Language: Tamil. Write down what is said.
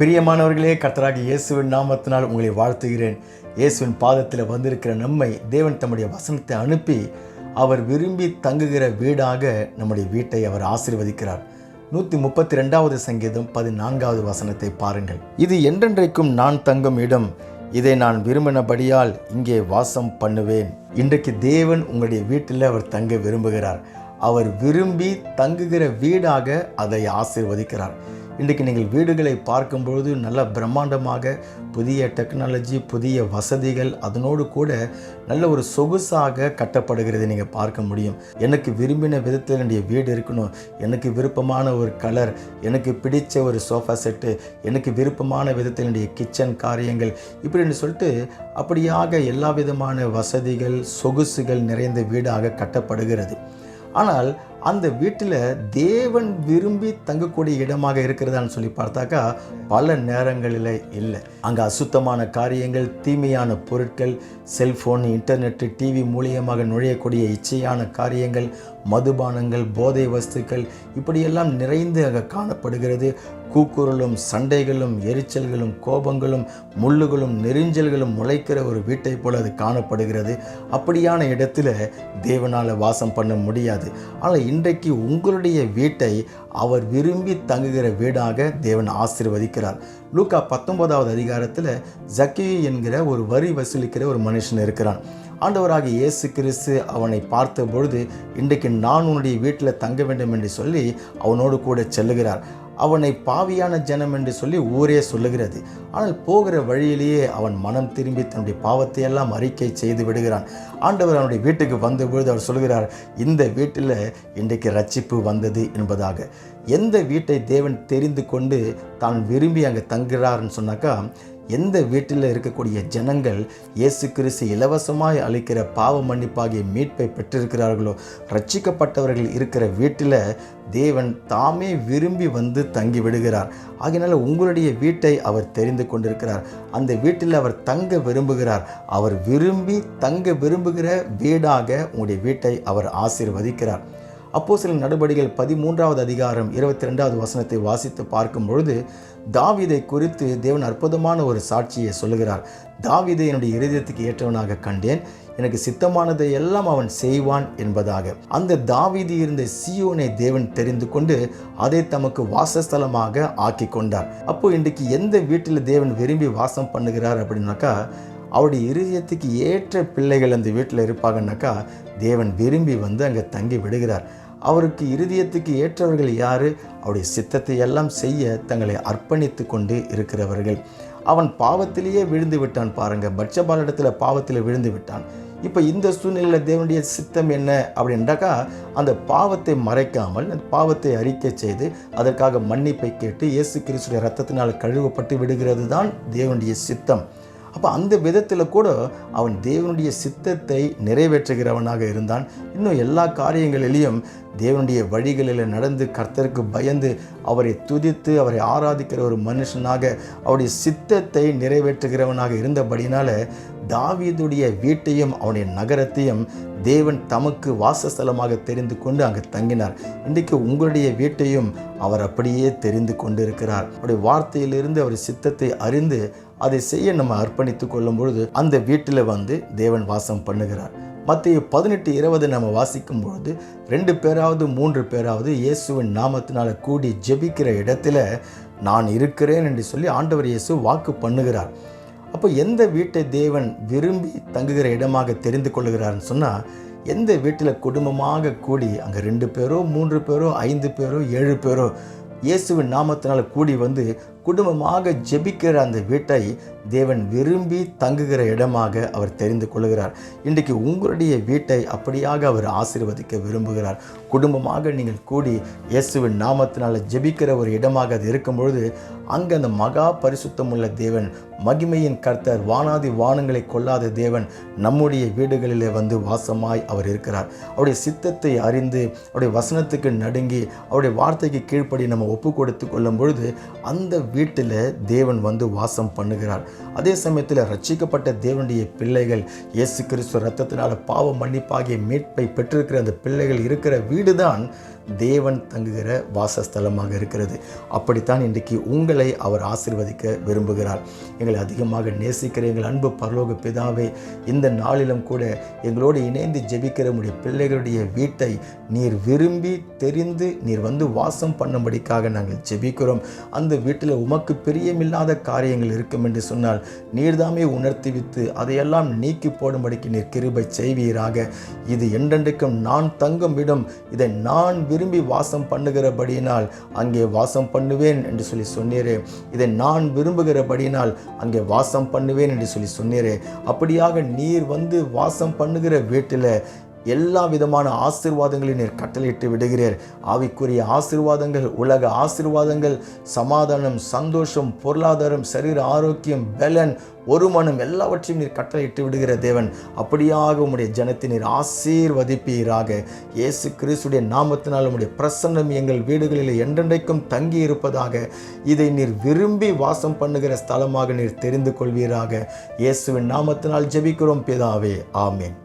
பிரியமானவர்களே கர்த்தராக இயேசுவின் நாமத்தினால் உங்களை வாழ்த்துகிறேன். இயேசுவின் பாதத்தில் வந்திருக்கிற நம்மை தேவன் தம்முடைய வசனத்தை அனுப்பி அவர் விரும்பி தங்குகிற வீடாக நம்முடைய வீட்டை அவர் ஆசீர்வதிக்கிறார். நூற்றி முப்பத்தி ரெண்டாவது சங்கீதம் பதினான்காவது வசனத்தை பாருங்கள். இது என்றென்றைக்கும் நான் தங்கும் இடம் இதை நான் விரும்பினபடியால் இங்கே வாசம் பண்ணுவேன். இன்றைக்கு தேவன் உங்களுடைய வீட்டில் அவர் தங்க விரும்புகிறார். அவர் விரும்பி தங்குகிற வீடாக அதை ஆசீர்வதிக்கிறார். இன்றைக்கு நீங்கள் வீடுகளை பார்க்கும்பொழுது நல்ல பிரம்மாண்டமாக புதிய டெக்னாலஜி புதிய வசதிகள் அதனோடு கூட நல்ல ஒரு சொகுசாக கட்டப்படுகிறது நீங்கள் பார்க்க முடியும். எனக்கு விரும்பின விதத்தில் என்னுடைய வீடு இருக்கணும். எனக்கு விருப்பமான ஒரு கலர் எனக்கு பிடித்த ஒரு சோஃபா செட்டு எனக்கு விருப்பமான விதத்தில் என்னுடைய கிச்சன் காரியங்கள் இப்படின்னு சொல்லிட்டு அப்படியாக எல்லா விதமான வசதிகள் சொகுசுகள் நிறைந்த வீடாக கட்டப்படுகிறது. ஆனால் அந்த வீட்டில் தேவன் விரும்பி தங்கக்கூடிய இடமாக இருக்கிறதான்னு சொல்லி பார்த்தாக்கா பல நேரங்களில் இல்லை. அங்கே அசுத்தமான காரியங்கள் தீமையான பொருட்கள் செல்ஃபோன் இன்டர்நெட்டு டிவி மூலியமாக நுழையக்கூடிய இச்சையான காரியங்கள் மதுபானங்கள் போதை வஸ்துக்கள் இப்படியெல்லாம் நிறைந்து அங்கே காணப்படுகிறது. கூக்குரலும் சண்டைகளும் எரிச்சல்களும் கோபங்களும் முள்ளுகளும் நெரிஞ்சல்களும் முளைக்கிற ஒரு வீட்டை போல அது காணப்படுகிறது. அப்படியான இடத்துல தேவனால் வாசம் பண்ண முடியாது. ஆனால் இன்றைக்கு உங்களுடைய வீட்டை அவர் விரும்பி தங்குகிற வீடாக தேவன் ஆசிர்வதிக்கிறார். லூக்கா பத்தொன்பதாவது அதிகாரத்தில் ஜக்கி என்கிற ஒரு வரி வசூலிக்கிற ஒரு மனுஷன் இருக்கிறான். ஆண்டவராக இயேசு கிறிஸ்து அவனை பார்த்த பொழுது இன்றைக்கு நான் உன்னுடைய வீட்டில் தங்க வேண்டும் என்று சொல்லி அவனோடு கூட செல்லுகிறார். அவனை பாவியான ஜனம் என்று சொல்லி ஊரே சொல்லுகிறது. ஆனால் போகிற வழியிலேயே அவன் மனம் திரும்பி தன்னுடைய பாவத்தை எல்லாம் அறிக்கை செய்து விடுகிறான். ஆண்டவர் அவனுடைய வீட்டுக்கு வந்தபொழுது அவர் சொல்கிறார் இந்த வீட்டில் இன்றைக்கு ரட்சிப்பு வந்தது என்பதாக. எந்த வீட்டை தேவன் தெரிந்து கொண்டு தான் விரும்பி அங்கே தங்குகிறார்னு சொன்னாக்கா எந்த வீட்டில் இருக்கக்கூடிய ஜனங்கள் இயேசு கிறிஸ்து இலவசமாய் அளிக்கிற பாவ மன்னிப்பாகிய மீட்பை பெற்றிருக்கிறார்களோ ரட்சிக்கப்பட்டவர்கள் இருக்கிற வீட்டில் தேவன் தாமே விரும்பி வந்து தங்கி விடுகிறார் ஆகையினால உங்களுடைய வீட்டை அவர் தெரிந்து கொண்டிருக்கிறார். அந்த வீட்டில் அவர் தங்க விரும்புகிறார். அவர் விரும்பி தங்க விரும்புகிற வீடாக உங்களுடைய வீட்டை அவர் ஆசீர்வதிக்கிறார். அப்போ சில நடவடிக்கைகள் பதிமூன்றாவது அதிகாரம் இருபத்தி ரெண்டாவது வசனத்தை வாசித்து பார்க்கும் பொழுது தாவிதை குறித்து தேவன் அற்புதமான ஒரு சாட்சியை சொல்லுகிறார். தாவீதை என்னுடைய இருதயத்துக்கு ஏற்றவனாக கண்டேன். எனக்கு சித்தமானதை எல்லாம் அவன் செய்வான் என்பதாக. அந்த தாவிதி இருந்த சியோனை தேவன் தெரிந்து கொண்டு அதை தமக்கு வாசஸ்தலமாக ஆக்கி கொண்டார் அப்போ இன்றைக்கு எந்த வீட்டில் தேவன் விரும்பி வாசம் பண்ணுகிறார் அப்படின்னாக்கா அவருடைய இருதயத்துக்கு ஏற்ற பிள்ளைகள் அந்த வீட்டில் இருப்பாங்கன்னாக்கா தேவன் விரும்பி வந்து அங்கே தங்கி விடுகிறார். அவருக்கு இருதயத்துக்கு ஏற்றவர்கள் யார்? அவருடைய சித்தத்தை எல்லாம் செய்ய தங்களை அர்ப்பணித்து கொண்டு இருக்கிறவர்கள். அவன் பாவத்திலேயே விழுந்து விட்டான் பாருங்க. பட்சபாலிடத்தில் பாவத்தில் விழுந்து விட்டான். இப்போ இந்த சூழ்நிலையில் தேவனுடைய சித்தம் என்ன அப்படின்றாக்கா அந்த பாவத்தை மறைக்காமல் அந்த பாவத்தை அறிக்கை செய்து அதற்காக மன்னிப்பை கேட்டு இயேசு கிறிஸ்துடைய ரத்தத்தினால் கழுவப்பட்டு விடுகிறது தான் தேவனுடைய சித்தம். அப்போ அந்த விதத்தில் கூட அவன் தேவனுடைய சித்தத்தை நிறைவேற்றுகிறவனாக இருந்தான். இன்னும் எல்லா காரியங்களிலையும் தேவனுடைய வழிகளில் நடந்து கர்த்தருக்கு பயந்து அவரை துதித்து அவரை ஆராதிக்கிற ஒரு மனுஷனாக அவருடைய சித்தத்தை நிறைவேற்றுகிறவனாக இருந்தபடினால தாவீதுடைய வீட்டையும் அவனுடைய நகரத்தையும் தேவன் தமக்கு வாசஸ்தலமாக தெரிந்து கொண்டு அங்கே தங்கினார். இன்றைக்கு உங்களுடைய வீட்டையும் அவர் அப்படியே தெரிந்து கொண்டு இருக்கிறார் அவருடைய வார்த்தையிலிருந்து அவர் சித்தத்தை அறிந்து அதை செய்ய நம்ம அர்ப்பணித்து கொள்ளும் பொழுது அந்த வீட்டில் வந்து தேவன் வாசம் பண்ணுகிறார். மத்திய பதினெட்டு இருபது நம்ம வாசிக்கும் பொழுது ரெண்டு பேராவது மூன்று பேராவது இயேசுவின் நாமத்தினால கூடி ஜெபிக்கிற இடத்துல நான் இருக்கிறேன் என்று சொல்லி ஆண்டவர் இயேசு வாக்கு பண்ணுகிறார். அப்போ எந்த வீட்டை தேவன் விரும்பி தங்குகிற இடமாக தெரிந்து கொள்ளுகிறார்னு சொன்னால் எந்த வீட்டில் குடும்பமாக கூடி அங்கே ரெண்டு பேரோ மூன்று பேரோ ஐந்து பேரோ ஏழு பேரோ இயேசுவின் நாமத்தினால் கூடி வந்து குடும்பமாக ஜெபிக்கிற அந்த வீட்டை தேவன் விரும்பி தங்குகிற இடமாக அவர் தெரிந்து கொள்கிறார். இன்றைக்கு உங்களுடைய வீட்டை அப்படியாக அவர் ஆசீர்வதிக்க விரும்புகிறார். குடும்பமாக நீங்கள் கூடி இயேசுவின் நாமத்தினால் ஜெபிக்கிற ஒரு இடமாக அது இருக்கும் பொழுது அங்கே அந்த மகா பரிசுத்தமுள்ள தேவன் மகிமையின் கர்த்தர் வானாதி வானங்களை கொள்ளாத தேவன் நம்முடைய வீடுகளிலே வந்து வாசமாய் அவர் இருக்கிறார். அவருடைய சித்தத்தை அறிந்து அவருடைய வசனத்துக்கு நடுங்கி அவருடைய வார்த்தைக்கு கீழ்ப்படி நம்ம ஒப்பு கொடுத்து கொள்ளும் பொழுது அந்த வீட்டில் தேவன் வந்து வாசம் பண்ணுகிறார். அதே சமயத்தில் ரட்சிக்கப்பட்ட தேவனுடைய பிள்ளைகள் இயேசு கிறிஸ்து ரத்தத்தினால் பாவ மன்னிப்பாகிய மீட்பை பெற்றிருக்கிற அந்த பிள்ளைகள் இருக்கிற வீடு தான் தேவன் தங்குகிற வாசஸ்தலமாக இருக்கிறது. அப்படித்தான் இன்றைக்கு உங்களை அவர் ஆசிர்வதிக்க விரும்புகிறார். எங்களை அதிகமாக நேசிக்கிற எங்கள் அன்பு பரலோக பிதாவே இந்த நாளிலும் கூட எங்களோடு இணைந்து ஜெபிக்கிற உடைய பிள்ளைகளுடைய வீட்டை நீர் விரும்பி தெரிந்து நீர் வந்து வாசம் பண்ணும்படிக்காக நாங்கள் ஜெபிக்கிறோம். அந்த வீட்டில் உமக்கு பிரியமில்லாத காரியங்கள் இருக்கும் என்று சொன்னால் நீர்தாமே உணர்த்தி வித்து அதையெல்லாம் நீக்கி போடும்படிக்கு நீர் கிருபை செய்வீராக. இது என்றென்றைக்கும் நான் தங்கும் இடம் இதை நான் விரும்பி வாசம் பண்ணுகிறபடியினால் அங்கே வாசம் பண்ணுவேன் என்று சொல்லி சொன்னீரே. இதை நான் விரும்புகிறபடியினால் அங்கே வாசம் பண்ணுவேன் என்று சொல்லி சொன்னீரே. அப்படியாக நீர் வந்து வாசம் பண்ணுகிற வீட்டில் எல்லா விதமான ஆசீர்வாதங்களையும் நீர் கட்டளையிட்டு விடுகிறீர். ஆவிக்குரிய ஆசீர்வாதங்கள் உலக ஆசீர்வாதங்கள் சமாதானம் சந்தோஷம் பொருளாதாரம் சரீர ஆரோக்கியம் பலன் ஒரு மனம் எல்லாவற்றையும் நீர் கட்டளையிட்டு விடுகிற தேவன். அப்படியாக உம்முடைய ஜனத்தை நீர் ஆசீர்வதிப்பீராக. இயேசு கிறிஸ்துடைய நாமத்தினால் உம்முடைய பிரசன்னம் எங்கள் வீடுகளில் என்றென்றைக்கும் தங்கி இருப்பதாக இதை நீர் விரும்பி வாசம் பண்ணுகிற ஸ்தலமாக நீர் தெரிந்து கொள்வீராக. இயேசுவின் நாமத்தினால் ஜெபிக்கிறோம் பிதாவே. ஆமேன்.